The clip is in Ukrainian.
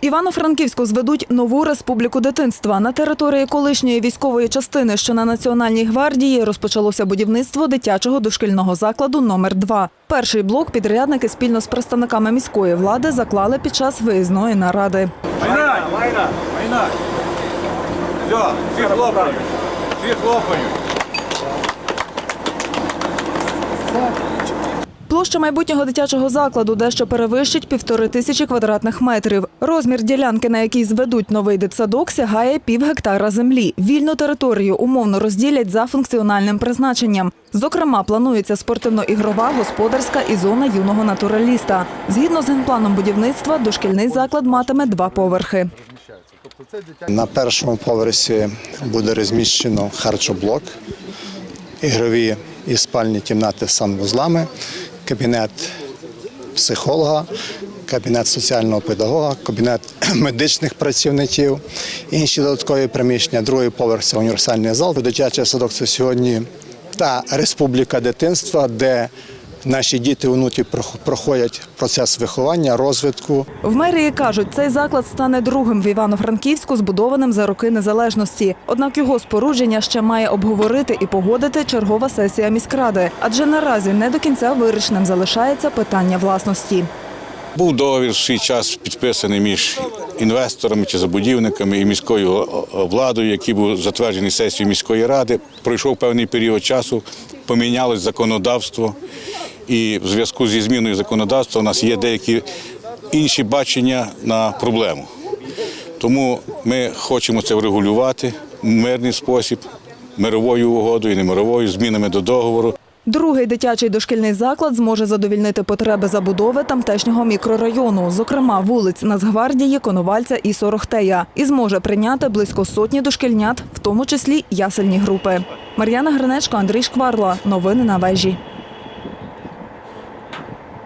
Івано-Франківську зведуть нову республіку дитинства. На території колишньої військової частини, що на Національній гвардії, розпочалося будівництво дитячого дошкільного закладу номер 2 Перший блок підрядники спільно з представниками міської влади заклали під час виїзної наради. Майна! Майна! Майна! Все, всі хлопають! Всі хлопають! Площа майбутнього дитячого закладу дещо перевищить півтори тисячі квадратних метрів. Розмір ділянки, на якій зведуть новий дитсадок, сягає пів гектара землі. Вільну територію умовно розділять за функціональним призначенням. Зокрема, планується спортивно-ігрова, господарська і зона юного натураліста. Згідно з генпланом будівництва, дошкільний заклад матиме два поверхи. На першому поверсі буде розміщено харчоблок, ігрові і спальні кімнати з санвузлами, кабінет психолога, кабінет соціального педагога, кабінет медичних працівників, інші додаткові приміщення. Другий поверх це універсальний зал. Дитячий садок це сьогодні та республіка дитинства, де наші діти онуки проходять процес виховання, розвитку. В мерії кажуть, цей заклад стане другим в Івано-Франківську, збудованим за роки незалежності. Однак його спорудження ще має обговорити і погодити чергова сесія міськради, адже наразі не до кінця вирішеним залишається питання власності. Був договір в свій час підписаний між інвесторами чи забудівниками і міською владою, який був затверджений сесією міської ради. Пройшов певний період часу, помінялось законодавство, і в зв'язку зі зміною законодавства у нас є деякі інші бачення на проблему. Тому ми хочемо це врегулювати в мирний спосіб, мировою угодою, не мировою, змінами до договору. Другий дитячий дошкільний заклад зможе задовільнити потреби забудови тамтешнього мікрорайону, зокрема вулиць Нацгвардії, Коновальця і Сорохтея, і зможе прийняти близько сотні дошкільнят, в тому числі ясельні групи. Мар'яна Гринечко, Андрій Шкварла. Новини на вежі.